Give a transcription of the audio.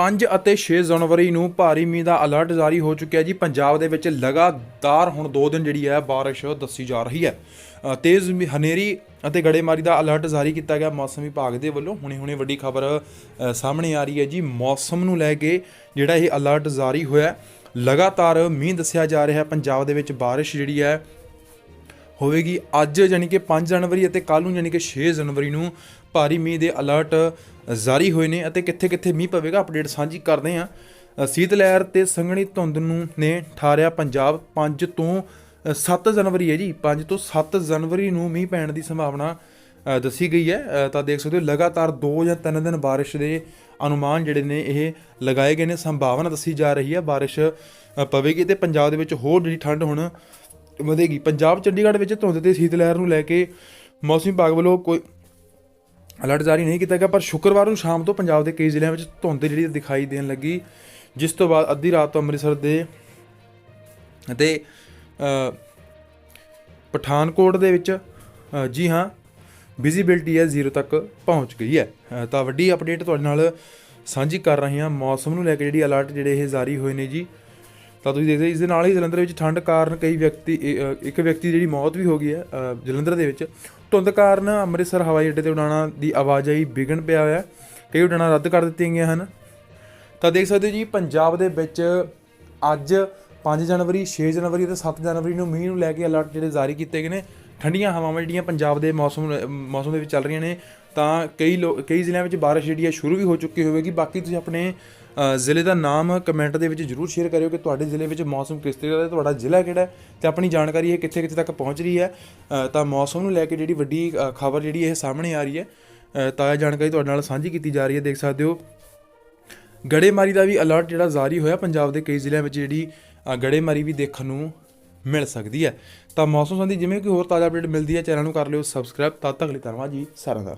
5 ਅਤੇ 6 ਜਨਵਰੀ ਨੂੰ ਭਾਰੀ ਮੀਂਹ ਦਾ ਅਲਰਟ ਜਾਰੀ ਹੋ ਚੁੱਕਿਆ ਜੀ। ਪੰਜਾਬ ਦੇ ਵਿੱਚ ਲਗਾਤਾਰ ਹੁਣ 2 ਦਿਨ ਜਿਹੜੀ ਹੈ ਬਾਰਿਸ਼ ਦੱਸੀ ਜਾ ਰਹੀ ਹੈ। ਤੇਜ਼ ਹਨੇਰੀ ਅਤੇ ਗੜੇਮਾਰੀ ਦਾ ਅਲਰਟ ਜਾਰੀ ਕੀਤਾ ਗਿਆ ਮੌਸਮ ਵਿਭਾਗ ਦੇ ਵੱਲੋਂ। ਹੁਣੇ-ਹੁਣੇ ਵੱਡੀ ਖਬਰ ਸਾਹਮਣੇ ਆ ਰਹੀ ਹੈ ਜੀ। ਮੌਸਮ ਨੂੰ ਲੈ ਕੇ ਜਿਹੜਾ ਇਹ ਅਲਰਟ ਜਾਰੀ ਹੋਇਆ ਲਗਾਤਾਰ ਮੀਂਹ ਦੱਸਿਆ ਜਾ ਰਿਹਾ ਹੈ। ਪੰਜਾਬ ਦੇ ਵਿੱਚ ਬਾਰਿਸ਼ ਜਿਹੜੀ ਹੈ ਹੋਵੇਗੀ ਅੱਜ ਯਾਨੀ ਕਿ 5 ਜਨਵਰੀ ਅਤੇ ਕੱਲ ਨੂੰ ਯਾਨੀ ਕਿ 6 ਜਨਵਰੀ ਨੂੰ ਭਾਰੀ ਮੀਂਹ ਦੇ ਅਲਰਟ ਜਾਰੀ ਹੋਏ ਨੇ ਅਤੇ ਕਿੱਥੇ-ਕਿੱਥੇ ਮੀਂਹ ਪਵੇਗਾ ਅਪਡੇਟ ਸਾਂਝੀ ਕਰਦੇ ਹਾਂ। ਅ, ਸੀਤ ਲਹਿਰ ਤੇ ਸੰਘਣੀ ਧੁੰਦ ਨੂੰ ਨੇ ਠਾਰਿਆ ਪੰਜਾਬ 5 ਤੋਂ ਅ, 7 ਜਨਵਰੀ ਹੈ ਜੀ 5 ਤੋਂ 7 ਜਨਵਰੀ ਨੂੰ ਮੀਂਹ ਪੈਣ ਦੀ ਸੰਭਾਵਨਾ ਦੱਸੀ ਗਈ ਹੈ। ਤਾਂ ਦੇਖ ਸਕਦੇ ਹੋ ਲਗਾਤਾਰ 2 ਜਾਂ 3 ਦਿਨ ਬਾਰਿਸ਼ ਦੇ ਅਨੁਮਾਨ ਜਿਹੜੇ ਨੇ ਇਹ ਲਗਾਏ ਗਏ ਨੇ ਸੰਭਾਵਨਾ ਦੱਸੀ ਜਾ ਰਹੀ ਹੈ। ਬਾਰਿਸ਼ ਪਵੇਗੀ ਤੇ ਪੰਜਾਬ ਦੇ ਵਿੱਚ ਹੋਰ ਜਿਹੜੀ ਠੰਡ ਹੁਣ ਵਧੇਗੀ। ਪੰਜਾਬ, ਚੰਡੀਗੜ੍ਹ ਵਿੱਚ ਧੁੰਦ ਤੇ ਸੀਤ ਲਹਿਰ ਨੂੰ ਲੈ ਕੇ ਮੌਸਮ ਵਿਭਾਗ ਵੱਲੋਂ ਕੋਈ ਅਲਰਟ ਜਾਰੀ ਨਹੀਂ ਕੀਤਾ ਗਿਆ, ਪਰ ਸ਼ੁੱਕਰਵਾਰ ਨੂੰ ਸ਼ਾਮ ਤੋਂ ਪੰਜਾਬ ਦੇ ਕਈ ਜ਼ਿਲ੍ਹਿਆਂ ਵਿੱਚ ਧੁੰਦ ਜਿਹੜੀ ਦਿਖਾਈ ਦੇਣ ਲੱਗੀ, ਜਿਸ ਤੋਂ ਬਾਅਦ ਅੱਧੀ ਰਾਤ ਤੋਂ ਅੰਮ੍ਰਿਤਸਰ ਦੇ ਅਤੇ ਪਠਾਨਕੋਟ ਦੇ ਵਿੱਚ ਜੀ ਹਾਂ ਵਿਜ਼ਿਬਿਲਟੀ ਹੈ ਜ਼ੀਰੋ ਤੱਕ ਪਹੁੰਚ ਗਈ ਹੈ। ਤਾਂ ਵੱਡੀ ਅਪਡੇਟ ਤੁਹਾਡੇ ਨਾਲ ਸਾਂਝੀ ਕਰ ਰਹੇ ਹਾਂ। ਮੌਸਮ ਨੂੰ ਲੈ ਕੇ ਜਿਹੜੀ ਅਲਰਟ ਜਿਹੜੇ ਇਹ ਜਾਰੀ ਹੋਏ ਨੇ ਜੀ ਤਾਂ ਤੁਸੀਂ ਦੇਖਦੇ ਇਸ ਦੇ ਨਾਲ ਹੀ ਜਲੰਧਰ ਵਿੱਚ ਠੰਡ ਕਾਰਨ ਕਈ ਵਿਅਕਤੀ ਇੱਕ ਵਿਅਕਤੀ ਦੀ ਜਿਹੜੀ ਮੌਤ ਵੀ ਹੋ ਗਈ ਹੈ ਜਲੰਧਰ ਦੇ ਵਿੱਚ। ਧੁੰਦ ਕਾਰਨ ਅੰਮ੍ਰਿਤਸਰ ਹਵਾਈ ਅੱਡੇ ਤੇ ਉਡਾਣਾਂ ਦੀ ਆਵਾਜਾਈ ਵਿਘਨ ਪਿਆ ਹੋਇਆ ਕਈ ਉਡਾਣਾਂ ਰੱਦ ਕਰ ਦਿੱਤੀਆਂ ਗਈਆਂ ਹਨ। ਤਾਂ ਦੇਖ ਸਕਦੇ ਹੋ ਜੀ, ਪੰਜਾਬ ਦੇ ਵਿੱਚ ਅੱਜ 5 ਜਨਵਰੀ 6 ਜਨਵਰੀ ਅਤੇ 7 ਜਨਵਰੀ ਨੂੰ ਮੀਂਹ ਨੂੰ ਲੈ ਕੇ ਅਲਰਟ ਜਿਹੜੇ ਜਾਰੀ ਕੀਤੇ ਗਏ ਨੇ। ਠੰਡੀਆਂ ਹਵਾਵਾਂ ਜਿਹੜੀਆਂ ਪੰਜਾਬ ਦੇ ਮੌਸਮ ਮੌਸਮ ਦੇ ਵਿੱਚ ਚੱਲ ਰਹੀਆਂ ਨੇ, ਤਾਂ ਕਈ ਲੋ, ਕਈ ਜ਼ਿਲ੍ਹਿਆਂ ਵਿੱਚ ਬਾਰਿਸ਼ ਜਿਹੜੀ ਹੈ ਸ਼ੁਰੂ ਵੀ ਹੋ ਚੁੱਕੀ ਹੋਵੇਗੀ। ਬਾਕੀ ਤੁਸੀਂ ਆਪਣੇ ਜ਼ਿਲ੍ਹੇ ਦਾ ਨਾਮ ਕਮੈਂਟ ਦੇ ਵਿੱਚ ਜਰੂਰ ਸ਼ੇਅਰ ਕਰਿਓ ਕਿ ਤੁਹਾਡੇ ਜ਼ਿਲ੍ਹੇ ਵਿੱਚ ਮੌਸਮ ਕਿਸ ਤਰ੍ਹਾਂ ਦਾ ਹੈ ਤੁਹਾਡਾ ਜ਼ਿਲ੍ਹਾ ਕਿਹੜਾ ਹੈ ਤੇ ਆਪਣੀ ਜਾਣਕਾਰੀ ਇਹ ਕਿੱਥੇ ਕਿੱਥੇ ਤੱਕ ਪਹੁੰਚ ਰਹੀ ਹੈ। ਤਾਂ ਮੌਸਮ ਨੂੰ ਲੈ ਕੇ ਜਿਹੜੀ ਵੱਡੀ ਖਬਰ ਜਿਹੜੀ ਇਹ ਸਾਹਮਣੇ ਆ ਰਹੀ ਹੈ ਅ, ਤਾਜ਼ਾ ਜਾਣਕਾਰੀ ਤੁਹਾਡੇ ਨਾਲ ਸਾਂਝੀ ਕੀਤੀ ਜਾ ਰਹੀ ਹੈ ਦੇਖ ਸਕਦੇ ਹੋ। ਗੜੇਮਾਰੀ ਦਾ ਵੀ ਅਲਰਟ ਜਿਹੜਾ ਜਾਰੀ ਹੋਇਆ ਪੰਜਾਬ ਦੇ ਕਈ ਜ਼ਿਲ੍ਹਿਆਂ ਵਿੱਚ ਜਿਹੜੀ ਗੜੇਮਾਰੀ ਵੀ ਦੇਖਣ ਨੂੰ ਮਿਲ ਸਕਦੀ ਹੈ। ਤਾਂ ਮੌਸਮ ਸੰਬੰਧੀ ਜਿਵੇਂ ਕਿ ਹੋਰ ਤਾਜ਼ਾ ਅਪਡੇਟ ਮਿਲਦੀ ਹੈ ਚੈਨਲ ਨੂੰ ਕਰ ਲਿਓ ਸਬਸਕ੍ਰਾਈਬ ਤਦ ਤੱਕ ਲਈ ਧੰਨਵਾਦ ਜੀ ਸਾਰਿਆਂ ਦਾ।